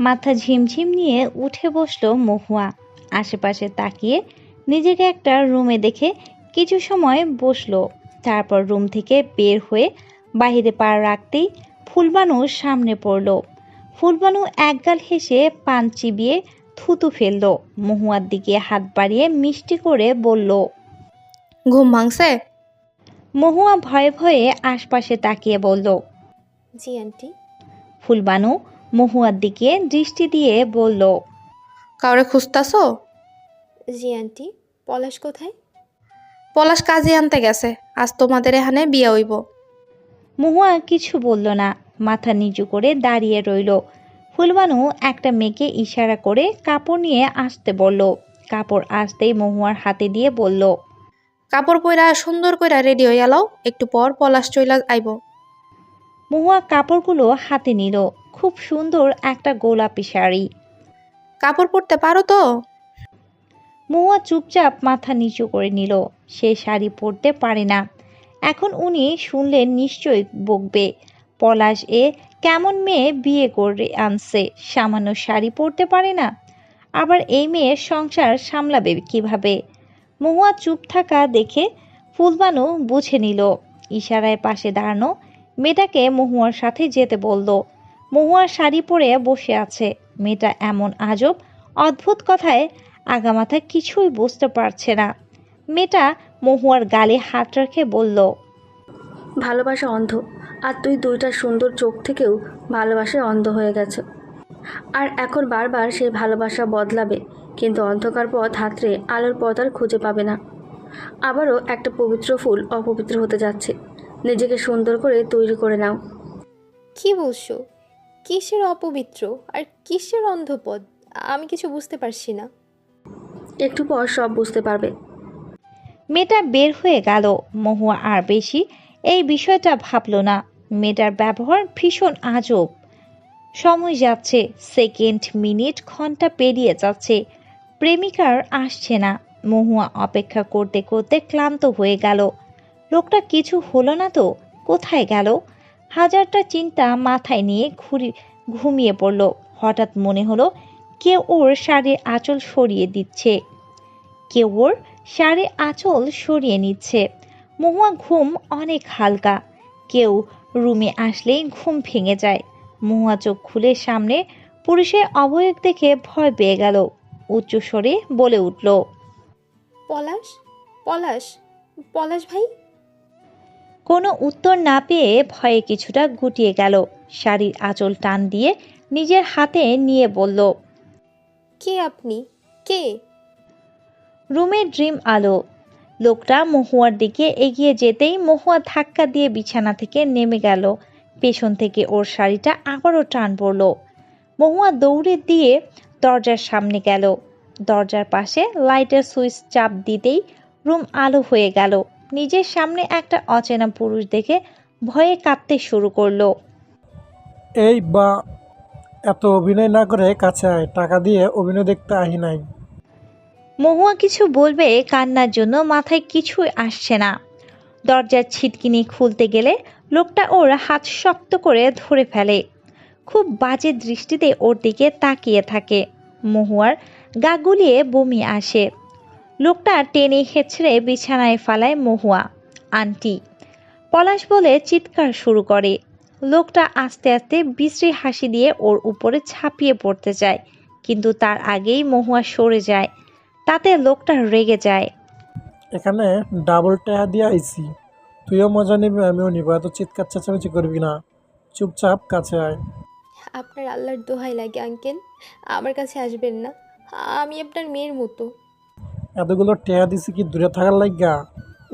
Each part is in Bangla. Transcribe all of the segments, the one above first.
মাথা ঝিমঝিম নিয়ে উঠে বসল মহুয়া। আশেপাশে তাকিয়ে নিজেকে একটা রুমে দেখে কিছু সময় বসল। তারপর রুম থেকে বের হয়ে বাইরে পা রাখতেই ফুলবানু সামনে পড়ল। ফুলবানু একগাল হেসে পান চিবিয়ে থুতু ফেলল। মহুয়ার দিকে হাত বাড়িয়ে মিষ্টি করে বলল ঘুম ভাঙছে? মহুয়া ভয়ে ভয়ে আশপাশে তাকিয়ে বলল জি আন্টি। ফুলবানু মহুয়ার দিকে দৃষ্টি দিয়ে বলল কাউরে খুঁজতাছো? জি আন্টি। পলাশ কোথায়? পলাশ কাজে আনতে গেছে। আজ তোমাদের এখানে বিয়ে হইব। মহুয়া কিছু বলল না। মাথা নিচু করে দাঁড়িয়ে রইল। ফুলবানু একটা মেয়েকে ইশারা করে কাপড় নিয়ে আসতে বলল। কাপড় আসতেই মহুয়ার হাতে দিয়ে বলল কাপড় পইরা সুন্দর কইরা রেডি হইয়া লও। একটু পর পলাশ চইলা আইব। মহুয়া কাপড়গুলো হাতে নিল। খুব সুন্দর একটা গোলাপি শাড়ি। কাপড় পরতে পারো তো? মহুয়া চুপচাপ মাথা নিচু করে নিল। সে শাড়ি পরতে পারে না। এখন উনি শুনলেন নিশ্চয়ই বকবে। পলাশ এ কেমন মেয়ে বিয়ে করে আনছে? সামান্য শাড়ি পরতে পারে না? আবার এই মেয়ের সংসার সামলাবে কীভাবে? মহুয়া চুপ থাকা দেখে ফুলবানু বুঝে নিল। ইশারায় পাশে দাঁড়ানো মেয়েটাকে মহুয়ার সাথে যেতে বলল মহুয়ার শাড়ি পরে বসে আছে। মেয়েটা এমন আজব অদ্ভুত কথায় আগামাথা কিছুই বুঝতে পারছে না। মেয়েটা মহুয়ার গালে হাত রেখে বলল ভালোবাসা অন্ধ আর তুই দুইটা সুন্দর চোখ থেকেও ভালোবাসায় অন্ধ হয়ে গেছে। আর এখন বারবার সেই ভালোবাসা বদলাবে কিন্তু অন্ধকার পথ হাতরে আলোর পথ আর খুঁজে পাবে না। আবারও একটা পবিত্র ফুল অপবিত্র হতে যাচ্ছে। নিজেকে সুন্দর করে তৈরি করে নাও। কি বলছো? কিসের অপবিত্র আর কিসের অন্ধপদ? আমি কিছু বুঝতে পারছি না। একটু পর সব বুঝতে পারবে। মেয়েটা বের হয়ে গেল। মহুয়া আর বেশি এই বিষয়টা ভাবল না। মেয়েটার ব্যবহার ভীষণ আজব। সময় যাচ্ছে সেকেন্ড মিনিট ঘণ্টা পেরিয়ে যাচ্ছে। প্রেমিকার আসছে না। মহুয়া অপেক্ষা করতে করতে ক্লান্ত হয়ে গেল। লোকটা কিছু হলো না তো? কোথায় গেল? হাজারটা চিন্তা মাথায় নিয়ে ঘুরি, ঘুমিয়ে পড়ল। হঠাৎ মনে হলো কেউ ওর শাড়ির আঁচল সরিয়ে দিচ্ছে। কেউ ওর শাড়ির আঁচল সরিয়ে নিচ্ছে। মহুয়া ঘুম অনেক হালকা। কেউ রুমে আসলেই ঘুম ভেঙে যায়। মহুয়া চোখ খুলে সামনে পুরুষের অবয়ব দেখে ভয় পেয়ে গেল। উচ্চস্বরে বলে উঠল, পলাশ পলাশ পলাশ ভাই কোনো উত্তর না পেয়ে ভয়ে কিছুটা গুটিয়ে গেল। শাড়ির আঁচল টান দিয়ে নিজের হাতে নিয়ে বলল কে আপনি? কে? রুমের ড্রিম আলো। লোকটা মহুয়ার দিকে এগিয়ে যেতেই মহুয়া ধাক্কা দিয়ে বিছানা থেকে নেমে গেল। পেছন থেকে ওর শাড়িটা আবারও টান পড়ল। মহুয়া দৌড়ে দিয়ে দরজার সামনে গেল। দরজার পাশে লাইটের সুইচ চাপ দিতেই রুম আলো হয়ে গেল। নিজের সামনে একটা অচেনা পুরুষ দেখে ভয়ে কাঁদতে শুরু করল। এই বা এত অভিনয় না করে কাছে আয় টাকা দিয়ে অভিনয় দেখতে আহি নাই। মহুয়া কিছু বলবে কান্নার জন্য মাথায় কিছুই আসছে না। দরজার ছিটকিনি খুলতে গেলে লোকটা ওর হাত শক্ত করে ধরে ফেলে। খুব বাজে দৃষ্টিতে ওর দিকে তাকিয়ে থাকে। মহুয়ার গা গুলিয়ে বমি আসে। লোকটা টেনে হেঁচড়ে বিছানায় ফালায় মহুয়া। আন্টি পলাশ বলে চিৎকার শুরু করে। লোকটা আস্তে আস্তে বিশ্রী হাসি দিয়ে ওর উপরে ছাপিয়ে পড়তে চায় কিন্তু তার আগেই মহুয়া সরে যায়। তাতে লোকটা রেগে যায়। এখানে ডাবল টাকা দিয়ে আইছি। তুইও মজা নিবি আমিও নিব। এত চিৎকার চেঁচামেচি করবি না। চুপচাপ কাছে আয়। আপনার আল্লাহর দোহাই লাগে আঙ্কেল। আমার কাছে আসবেন না। আমি আপনার মেয়ের মতো। এতগুলো টেয়া দিছি কি দূরে থাকার লাগা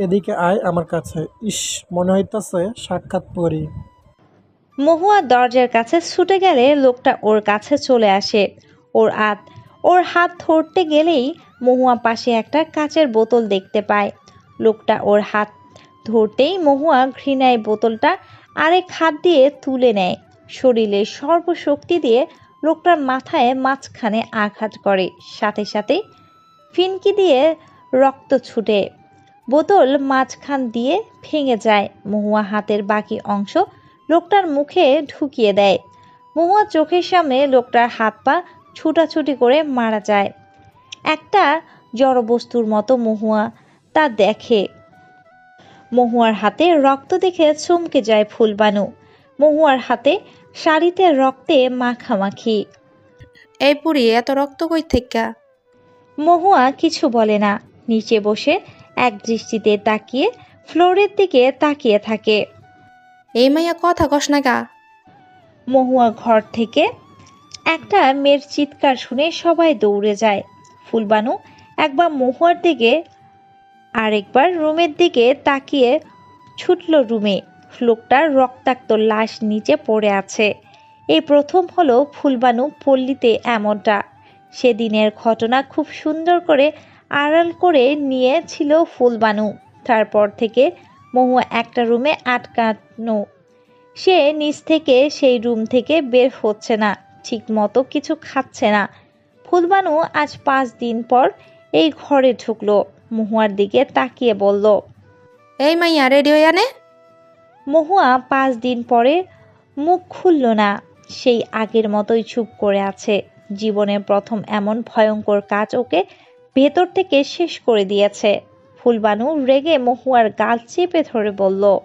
এদিকে আয় আমার কাছে। ইস, মনে হইতাছে সাক্ষাৎ পরি মহুয়া দরজার কাছে ছুটে গেলে লোকটা ওর কাছে চলে আসে। ওর হাত ওর হাত ধরতে গেলেই মহুয়া পাশে একটা কাচের বোতল দেখতে পায়। লোকটা ওর হাত ধরতেই মহুয়া ঘৃণায় বোতলটা আরেক হাত দিয়ে তুলে নেয়। শরীরের সর্বশক্তি দিয়ে লোকটার মাথায় মাঝখানে আঘাত করে। সাথে সাথে ফিনকি দিয়ে রক্ত ছুটে। বোতল মাঝখান দিয়ে ভেঙে যায়। মহুয়া হাতের বাকি অংশ লোকটার মুখে ঢুকিয়ে দেয়। মহুয়া চোখের সামনে লোকটার হাত পা ছুটাছুটি করে মারা যায়। একটা জড়বস্তুর মতো মহুয়া তা দেখে। মহুয়ার হাতে রক্ত দেখে চমকে যায় ফুলবানু। মহুয়ার হাতে শাড়িতে রক্তে মাখামাখি। এই পুরি এত রক্ত কই থেকে? মহুয়া কিছু বলে না। নিচে বসে এক দৃষ্টিতে তাকিয়ে ফ্লোরের দিকে তাকিয়ে থাকে। এই মাইয়া কথা কস না গা। মহুয়া ঘর থেকে একটা মেয়ের চিৎকার শুনে সবাই দৌড়ে যায়। ফুলবানু একবার মহুয়ার দিকে আরেকবার রুমের দিকে তাকিয়ে ছুটল রুমে। লোকটার রক্তাক্ত লাশ নিচে পড়ে আছে। এই প্রথম হলো ফুলবানু পল্লীতে এমনটা। সেদিনের ঘটনা খুব সুন্দর করে আড়াল করে নিয়েছিল ফুলবানু। তারপর থেকে মহুয়া একটা রুমে আটকানো। সে নিচ থেকে সেই রুম থেকে বের হচ্ছে না ঠিক মতো কিছু খাচ্ছে না। ফুলবানু আজ পাঁচ দিন পর এই ঘরে ঢুকলো। মহুয়ার দিকে তাকিয়ে বলল এই মাইয়া রেডিও আনে? মহুয়া পাঁচ দিন পরে মুখ খুলল না। সেই আগের মতোই চুপ করে আছে। জীবনের প্রথম এমন ভয়ঙ্কর কাজ ওকে ভেতর থেকে শেষ করে দিয়েছে। ফুলবানু রেগে মহুয়ার গাল চেপে ধরে বলল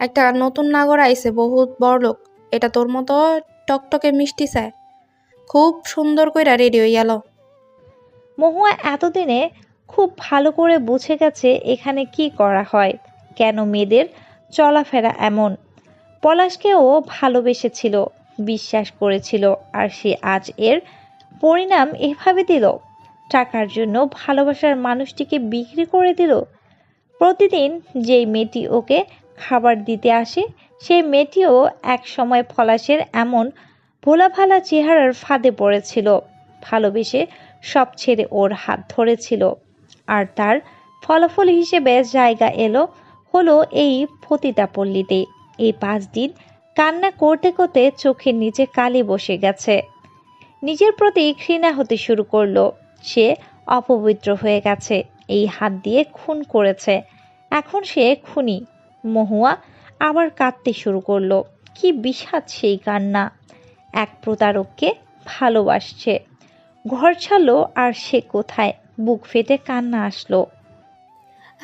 একটা নতুন নাগর আইছে বহুত বড় লোক। এটা তোর মতো টকটকে মিষ্টি চায় খুব সুন্দর কইরা হয়ে গেল। মহুয়া এতদিনে খুব ভালো করে বুঝে গেছে এখানে কি করা হয় কেন মেয়েদের চলাফেরা এমন। পলাশকেও ভালোবেসেছিল। বিশ্বাস করেছিল আর সে আজ এর পরিণাম এভাবে দিল। টাকার জন্য ভালোবাসার মানুষটিকে বিক্রি করে দিল। প্রতিদিন যেই মেয়েটি ওকে খাবার দিতে আসে, সেই মেয়েটিও এক সময় পলাশের এমন ভোলাভালা চেহারার ফাঁদে পড়েছিল। ভালোবেসে সব ছেড়ে ওর হাত ধরেছিল। আর তার ফলাফল হিসেবে জায়গা এলো, হলো এই ফতিতা পল্লীতে এই পাঁচ দিন কান্না করতে করতে চোখের নিচে কালি বসে গেছে। নিজের প্রতি ঘৃণা হতে শুরু করল। সে অপবিত্র হয়ে গেছে। এই হাত দিয়ে খুন করেছে। এখন সে খুনি। মহুয়া আবার কাঁদতে শুরু করল। কি বিষাদ সেই কান্না। এক প্রতারককে ভালোবাসছে। ঘর ছাড়লো আর সে কোথায়? বুক ফেটে কান্না আসলো।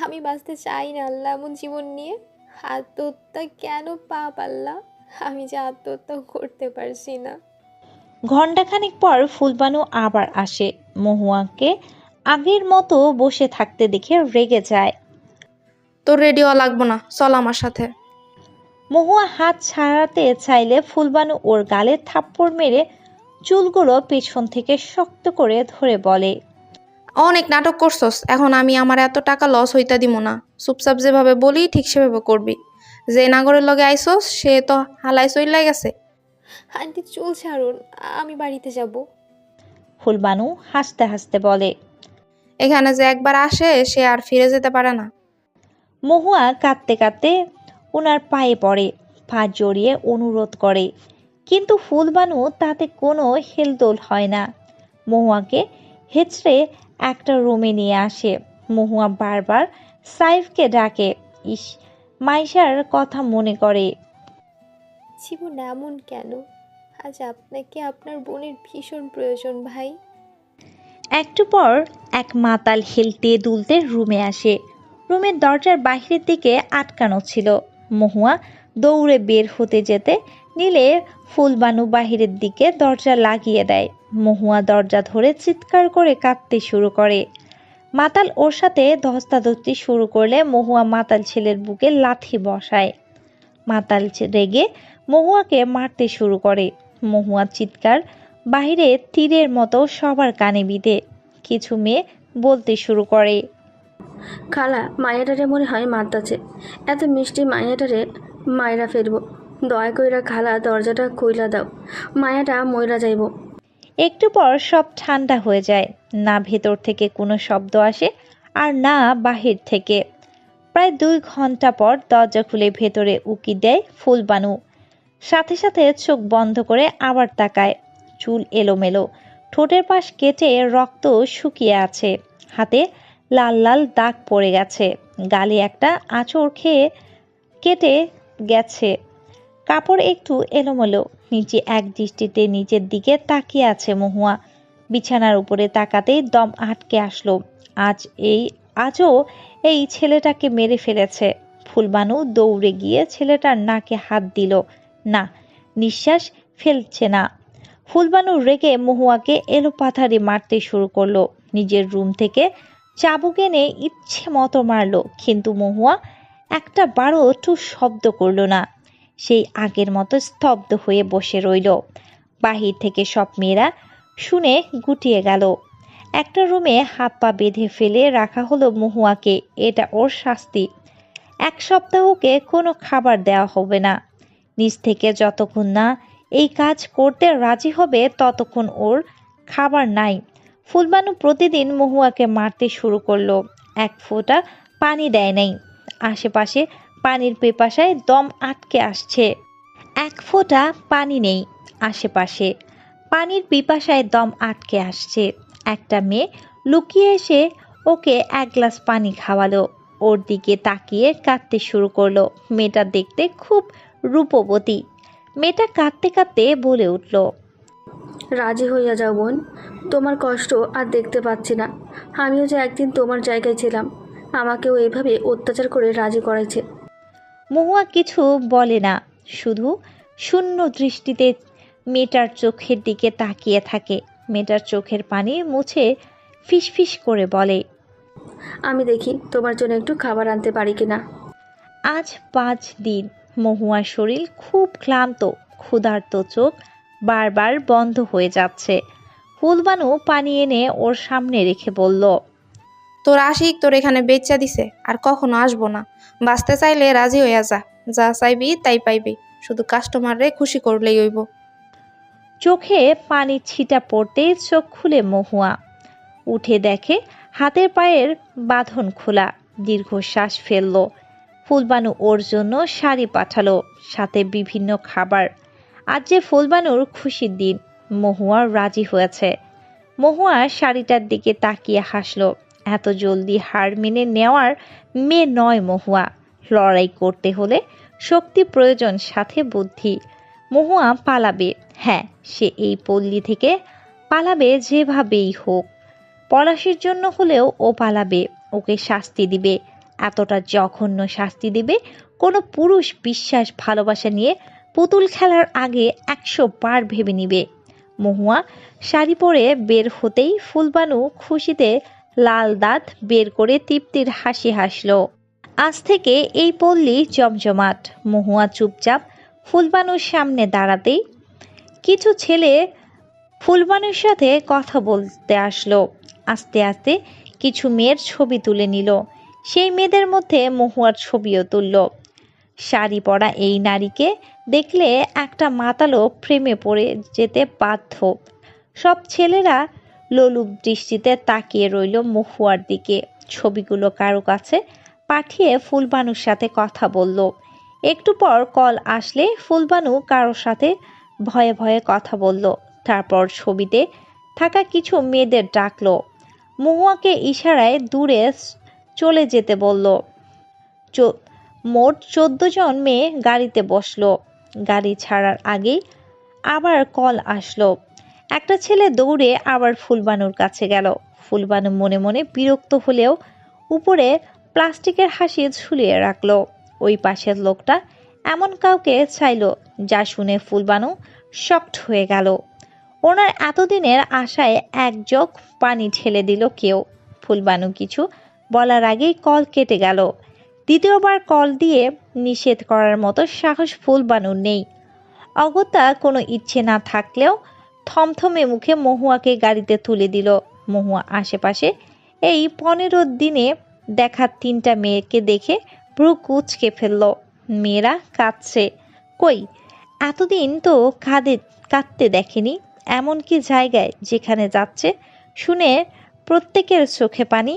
আমি বাঁচতে চাই না আল্লাহ, এমন জীবন নিয়ে। আত্মহত্যা কেন পাপ আল্লাহ আমি যে আত্মহত্যা করতে পারছি না। ঘণ্টাখানিক পর ফুলবানু আবার আসে মহুয়াকে। আগের মতো বসে থাকতে দেখে রেগে যায়। তোর রেডিও লাগবো না চল আমার সাথে। মহুয়া হাত ছাড়াতে চাইলে ফুলবানু ওর গালে থাপ্পড় মেরে চুলগুলো পেছন থেকে শক্ত করে ধরে বলে অনেক নাটক করছস এখন আমি আমার এত টাকা লস হইতা দিব না। চুপচাপ যেভাবে বলি ঠিক সেভাবে করবি। যে নাগরের লগে আইসস সে তো হালাই চইলাই গেছে। আন্টি চুল ছাড়ুন আমি বাড়িতে যাব। ফুলবানু হাসতে হাসতে বলে এখানে যে একবার আসে সে আর ফিরে যেতে পারে না। মহুয়া কাঁদতে কাঁদতে ওনার পায়ে পড়ে পা জড়িয়ে অনুরোধ করে। কিন্তু ফুলবানু তাতে কোনো হেলদোল হয় না। মহুয়াকে হেঁচড়ে একটা রুমে নিয়ে আসে। মহুয়া বারবার সাইফকে ডাকে ইস মাইশার কথা মনে করে। জীবন এমন কেন? আজ আপনাকে আপনার বোনের ভীষণ প্রয়োজন ভাই। একটু পর এক মাতাল হেলতে দুলতে রুমে আসে। রুমের দরজার বাহিরের দিকে আটকানো ছিল। মহুয়া দৌড়ে বের হতে যেতে নিলে ফুলবানু বাহিরের দিকে দরজা লাগিয়ে দেয়। মহুয়া দরজা ধরে চিৎকার করে কাঁদতে শুরু করে। মাতাল ওর সাথে ধস্তাধস্তি শুরু করলে মহুয়া মাতাল ছেলের বুকে লাথি বসায়। মাতাল রেগে মহুয়াকে মারতে শুরু করে। মহুয়ার চিৎকার বাইরে তীরের মতো সবার কানে বিঁধে। কিছু মেয়ে বলতে শুরু করে। খালা মায়াটারে মনে হয় মারতাছে। এত মিষ্টি মায়াটারে মায়েরা ফেলব দয়া কইরা খালা, দরজাটা খুইলা দাও। মায়াটা ময়রা যাইব। একটু পর সব ঠান্ডা হয়ে যায়। না ভেতর থেকে কোনো শব্দ আসে আর না বাহির থেকে। প্রায় দুই ঘণ্টা পর দরজা খুলে ভেতরে উকি দেয় ফুলবানু। সাথে সাথে চোখ বন্ধ করে আবার তাকায়। চুল এলোমেলো। ঠোঁটের পাশ কেটে রক্ত শুকিয়ে আছে। হাতে লাল লাল দাগ পড়ে গেছে। গালে একটা আঁচড় খেয়ে কেটে গেছে। কাপড় একটু এলোমেলো। নিচে এক দৃষ্টিতে নিচের দিকে তাকিয়ে আছে মহুয়া। বিছানার উপরে তাকাতেই দম আটকে আসলো। আজ এই, আজও এই ছেলেটাকে মেরে ফেলেছে। ফুলবানু দৌড়ে গিয়ে ছেলেটার নাকে হাত দিল। না, নিঃশ্বাস ফেলছে না। ফুলবানু রেগে মহুয়াকে এলো পাথারি মারতে শুরু করল। নিজের রুম থেকে চাবুক এনে ইচ্ছে মতো মারলো, কিন্তু মহুয়া একটা বারো একটু শব্দ করল না। সেই আগের মতো স্তব্ধ হয়ে বসে রইল। বাহির থেকে সব মেয়েরা শুনে গুটিয়ে গেল। একটা রুমে হাত পা বেঁধে ফেলে রাখা হলো মহুয়াকে। এটা ওর শাস্তি। এক সপ্তাহকে কোনো খাবার দেওয়া হবে না। নিজ থেকে যতক্ষণ না এই কাজ করতে রাজি হবে, ততক্ষণ ওর খাবার নাই। ফুলবানু প্রতিদিন মহুয়াকে মারতে শুরু করল। এক ফোঁটা পানি দেয় নাই। আশেপাশে পানির পেপাসায় দম আটকে আসছে। এক ফোঁটা পানি নেই আশেপাশে। পানির পিপাসায় দম আটকে আসছে। একটা মেয়ে লুকিয়ে এসে ওকে এক গ্লাস পানি খাওয়ালো। ওর দিকে তাকিয়ে কাঁদতে শুরু করল। মেয়েটা দেখতে খুব রূপবতী। মেয়েটা কাঁদতে কাঁদতে বলে উঠল, রাজি হইয়া যাও বোন। তোমার কষ্ট আর দেখতে পাচ্ছি না। আমিও যে একদিন তোমার জায়গায় ছিলাম। আমাকেও এইভাবে অত্যাচার করে রাজি করাইছে। মহুয়া কিছু বলে না শুধু শূন্য দৃষ্টিতে মেয়েটার চোখের দিকে তাকিয়ে থাকে। মেয়েটার চোখের পানি মুছে ফিসফিস করে বলে আমি দেখি তোমার জন্য একটু খাবার আনতে পারি কিনা? আজ পাঁচ দিন মহুয়ার শরীর খুব ক্লান্ত ক্ষুধার্ত চোখ বারবার বন্ধ হয়ে যাচ্ছে। ফুলবানু পানি এনে ওর সামনে রেখে বলল তোর আশিক তোর এখানে বেচা দিছে, আর কখনো আসব না। বাঁচতে চাইলে রাজি হইয়া যা যা চাইবি তাই পাইবি, শুধু কাস্টমাররে খুশি করলেই হইব। চোখে পানি ছিটা পড়তে চোখ খুলে মহুয়া। উঠে দেখে হাতের পায়ের বাঁধন খোলা, দীর্ঘশ্বাস ফেলল। ফুলবানু ওর জন্য শাড়ি পাঠালো, সাথে বিভিন্ন খাবার। আজ যে ফুলবানুর খুশির দিন, মহুয়া রাজি হয়েছে। মহুয়া শাড়িটার দিকে তাকিয়ে হাসলো। এত জলদি হার মেনে নেওয়ার মেয়ে নয় মহুয়া। লড়াই করতে হলে শক্তি, প্রয়োজন, সাথে বুদ্ধি। মহুয়া পালাবে। হ্যাঁ সে এই পল্লী থেকে পালাবে যেভাবেই হোক। পলাশের জন্য হলেও ও পালাবে। ওকে শাস্তি দিবে। এতটা জঘন্য শাস্তি দিবে। কোনো পুরুষ বিশ্বাস, ভালোবাসা নিয়ে পুতুল খেলার আগে একশো বার ভেবে নিবে। মহুয়া শাড়ি পরে বের হতেই ফুলবানু খুশিতে লাল দাঁত বের করে তৃপ্তির হাসি হাসল। আজ থেকে এই পল্লী জমজমাট। মহুয়া চুপচাপ ফুলবানুর সামনে দাঁড়াতেই কিছু ছেলে ফুলবানুর সাথে কথা বলতে আসলো। আস্তে আস্তে কিছু মেয়ের ছবি তুলে নিল। সেই মেয়েদের মধ্যে মহুয়ার ছবিও তুলল। শাড়ি পরা এই নারীকে দেখলে একটা মাতালো প্রেমে পড়ে যেতে বাধ্য। সব ছেলেরা লোলুপ দৃষ্টিতে তাকিয়ে রইল মহুয়ার দিকে। ছবিগুলো কারও কাছে পাঠিয়ে ফুলবানুর সাথে কথা বলল। একটু পর কল আসলে ফুলবানু কারোর সাথে ভয়ে ভয়ে কথা বলল। তারপর ছবিতে থাকা কিছু মেয়েদের ডাকলো। মহুয়াকে ইশারায় দূরে চলে যেতে বলল। মোট চোদ্দ জন মেয়ে গাড়িতে বসল। গাড়ি ছাড়ার আগেই আবার কল আসলো। একটা ছেলে দৌড়ে আবার ফুলবানুর কাছে গেল। ফুলবানু মনে মনে বিরক্ত হলেও উপরে প্লাস্টিকের হাসি ঝুলিয়ে রাখল। ওই পাশের লোকটা এমন কাউকে চাইলো যা শুনে ফুলবানু শক্ট হয়ে গেল। ওনার এতদিনের আশায় এক জগ পানি ঠেলে দিল কেউ। ফুলবানু কিছু বলার আগেই কল কেটে গেল। দ্বিতীয়বার কল দিয়ে নিষেধ করার মতো সাহস ফুলবানুর নেই। অগত্যা কোনো ইচ্ছে না থাকলেও থমথমে মুখে মহুয়াকে গাড়িতে তুলে দিল। মহুয়া আশেপাশে এই পনেরো দিনে দেখা তিনটা মেয়েকে দেখে ভ্রু কুচকে ফেলল। মেয়েরা কাঁদছে। কই, এতদিন তো কাঁদে, কাঁদতে দেখেনি। এমন কি জায়গায় যেখানে যাচ্ছে, শুনে প্রত্যেকের চোখে পানি